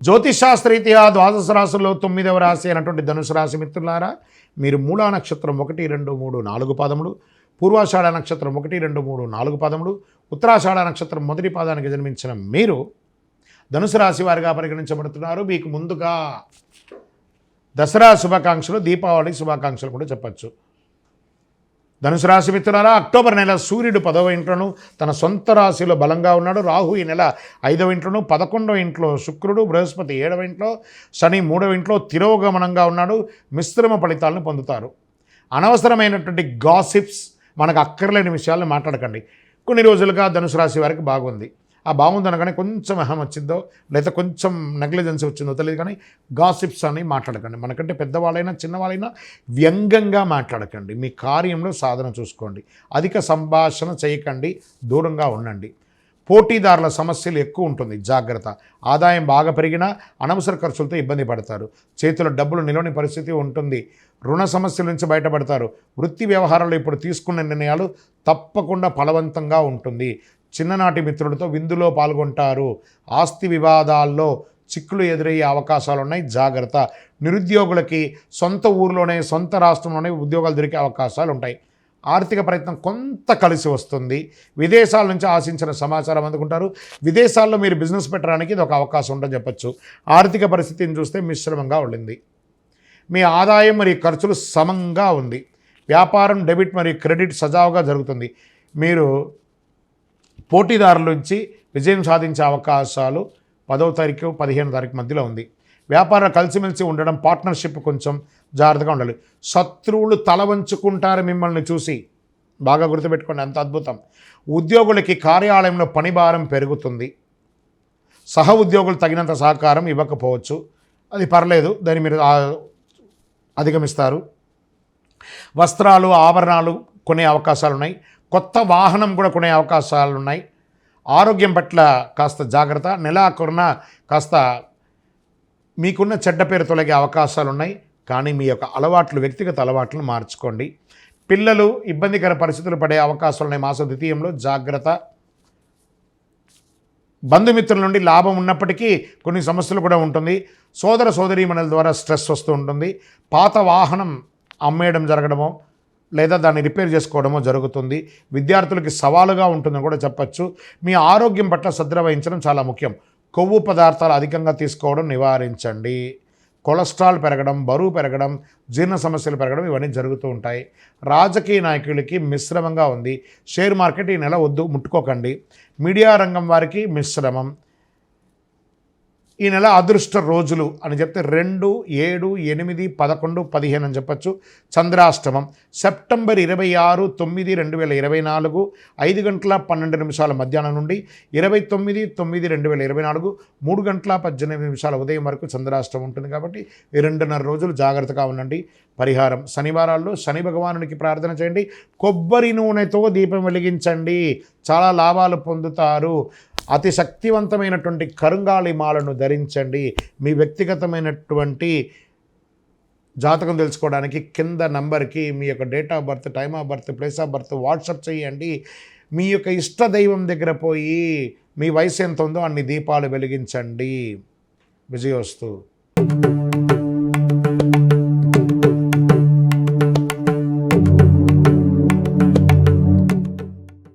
జ్యోతిషాస్త్రీత్యా ద్వాదశ రాశుల్లో తొమ్మిదవ రాశి అయినటువంటి ధనుసు రాశి మిత్రులారా మీరు మూలా నక్షత్రం ఒకటి రెండు మూడు నాలుగు పాదములు పూర్వాషాఢ నక్షత్రం ఒకటి రెండు మూడు నాలుగు పాదములు ఉత్తరాషాఢ నక్షత్రం మొదటి పాదానికి జన్మించిన మీరు ధనుసు రాశి వారిగా పరిగణించబడుతున్నారు. మీకు ముందుగా దసరా శుభాకాంక్షలు దీపావళి శుభాకాంక్షలు కూడా చెప్పచ్చు. ధనుసు రాశి మిత్రులారా అక్టోబర్ నెల సూర్యుడు పదవ ఇంట్లోను తన సొంత రాశిలో బలంగా ఉన్నాడు. రాహు ఈ నెల ఐదవ ఇంట్లోను పదకొండవ ఇంట్లో శుక్రుడు బృహస్పతి ఏడవ ఇంట్లో శని మూడవ ఇంట్లో తిరోగమనంగా ఉన్నాడు. మిశ్రమ ఫలితాలను పొందుతారు. అనవసరమైనటువంటి గాసిప్స్ మనకు అక్కర్లేని విషయాలను మాట్లాడకండి. కొన్ని రోజులుగా ధనుసు రాశి వారికి బాగుంది. ఆ బాగుందనగానే కొంచెం అహం వచ్చిందో లేదా కొంచెం నెగ్లిజెన్స్ వచ్చిందో తెలియదు కానీ గాసిప్స్ అని మాట్లాడకండి. మనకంటే పెద్దవాళ్ళైనా చిన్నవాళ్ళైనా వ్యంగ్యంగా మాట్లాడకండి. మీ కార్యంలో సాధన చూసుకోండి. అధిక సంభాషణ చేయకండి. దూరంగా ఉండండి. పోటీదారుల సమస్యలు ఎక్కువ ఉంటుంది. జాగ్రత్త. ఆదాయం బాగా పెరిగినా అనవసర ఖర్చులతో ఇబ్బంది పడతారు. చేతిలో డబ్బులు నిలవని పరిస్థితి ఉంటుంది. రుణ సమస్యల నుంచి బయటపడతారు. వృత్తి వ్యవహారాలు ఇప్పుడు తీసుకున్న నిర్ణయాలు తప్పకుండా ఫలవంతంగా ఉంటుంది. చిన్ననాటి మిత్రులతో విందులో పాల్గొంటారు. ఆస్తి వివాదాల్లో చిక్కులు ఎదురయ్యే అవకాశాలు ఉన్నాయి జాగ్రత్త. నిరుద్యోగులకి సొంత ఊరిలోనే సొంత రాష్ట్రంలోనే ఉద్యోగాలు దొరికే అవకాశాలు ఉంటాయి ఆర్థిక ప్రయత్నం కొంత కలిసి వస్తుంది. విదేశాల నుంచి ఆశించిన సమాచారం అందుకుంటారు. విదేశాల్లో మీరు బిజినెస్ పెట్టడానికి ఇది ఒక అవకాశం ఉందని చెప్పచ్చు. ఆర్థిక పరిస్థితిని చూస్తే మిశ్రమంగా ఉండింది. మీ ఆదాయం మరియు ఖర్చులు సమంగా ఉంది. వ్యాపారం డెబిట్ మరియు క్రెడిట్ సజావుగా జరుగుతుంది. మీరు పోటీదారుల నుంచి విజయం సాధించే అవకాశాలు పదవ తారీఖు పదిహేను తారీఖు మధ్యలో ఉంది. వ్యాపారం కలిసిమెలిసి ఉండడం పార్ట్నర్షిప్ కొంచెం జాగ్రత్తగా ఉండాలి. శత్రువులు తల వంచుకుంటారు మిమ్మల్ని చూసి. బాగా గుర్తుపెట్టుకోండి అంత అద్భుతం. ఉద్యోగులకి కార్యాలయంలో పనిభారం పెరుగుతుంది. సహ ఉద్యోగులు తగినంత సహకారం ఇవ్వకపోవచ్చు. అది పర్లేదు దాన్ని మీరు అధిగమిస్తారు. వస్త్రాలు ఆభరణాలు కొనే అవకాశాలు ఉన్నాయి కొత్త వాహనం కూడా కొనే అవకాశాలు ఉన్నాయి ఆరోగ్యం పట్ల కాస్త జాగ్రత్త నెలాకున్న కాస్త మీకున్న చెడ్డ పేరు తొలగే అవకాశాలు ఉన్నాయి కానీ మీ యొక్క అలవాట్లు వ్యక్తిగత అలవాట్లను మార్చుకోండి. పిల్లలు ఇబ్బందికర పరిస్థితులు పడే అవకాశాలు ఉన్నాయి మాస ద్వితీయంలో. జాగ్రత్త. బంధుమిత్రుల నుండి లాభం ఉన్నప్పటికీ కొన్ని సమస్యలు కూడా ఉంటుంది. సోదర సోదరీమణుల ద్వారా స్ట్రెస్ వస్తూ ఉంటుంది. పాత వాహనం అమ్మేయడం జరగడమో లేదా దాన్ని రిపేర్ చేసుకోవడమో జరుగుతుంది. విద్యార్థులకి సవాలుగా ఉంటుందని కూడా చెప్పచ్చు. మీ ఆరోగ్యం పట్ల శ్రద్ధ వహించడం చాలా ముఖ్యం. కొవ్వు పదార్థాలు అధికంగా తీసుకోవడం నివారించండి. కొలెస్ట్రాల్ పెరగడం బరువు పెరగడం జీర్ణ సమస్యలు పెరగడం ఇవన్నీ జరుగుతూ ఉంటాయి. రాజకీయ నాయకులకి మిశ్రమంగా ఉంది. షేర్ మార్కెట్ ఈ నెల వద్దు ముట్టుకోకండి. మీడియా రంగం వారికి మిశ్రమం. ఈ నెల అదృష్ట రోజులు అని చెప్తే రెండు ఏడు ఎనిమిది పదకొండు పదిహేను అని చెప్పచ్చు. చంద్రాష్టమం. సెప్టెంబర్ ఇరవై ఆరు తొమ్మిది రెండు వేల ఇరవై నాలుగు ఐదు గంటల పన్నెండు నిమిషాల మధ్యాహ్నం నుండి ఇరవై తొమ్మిది తొమ్మిది రెండు వేల ఇరవై నాలుగు మూడు గంటల పద్దెనిమిది నిమిషాల ఉదయం వరకు చంద్రాష్టమం ఉంటుంది కాబట్టి ఈ రెండున్నర రోజులు జాగ్రత్తగా ఉండండి. పరిహారం. శనివారాల్లో శని భగవానునికి ప్రార్థన చేయండి. కొబ్బరి నూనెతో దీపం వెలిగించండి. చాలా లాభాలు పొందుతారు. అతి శక్తివంతమైనటువంటి కరుంగాళి మాలను ధరించండి. మీ వ్యక్తిగతమైనటువంటి జాతకం తెలుసుకోవడానికి కింద నంబర్కి మీ యొక్క date of birth time of birth place of birth WhatsApp చేయండి. మీ యొక్క ఇష్ట దైవం దగ్గర పోయి మీ వయసు ఎంత ఉందో అన్ని దీపాలు వెలిగించండి. విజయోస్తు.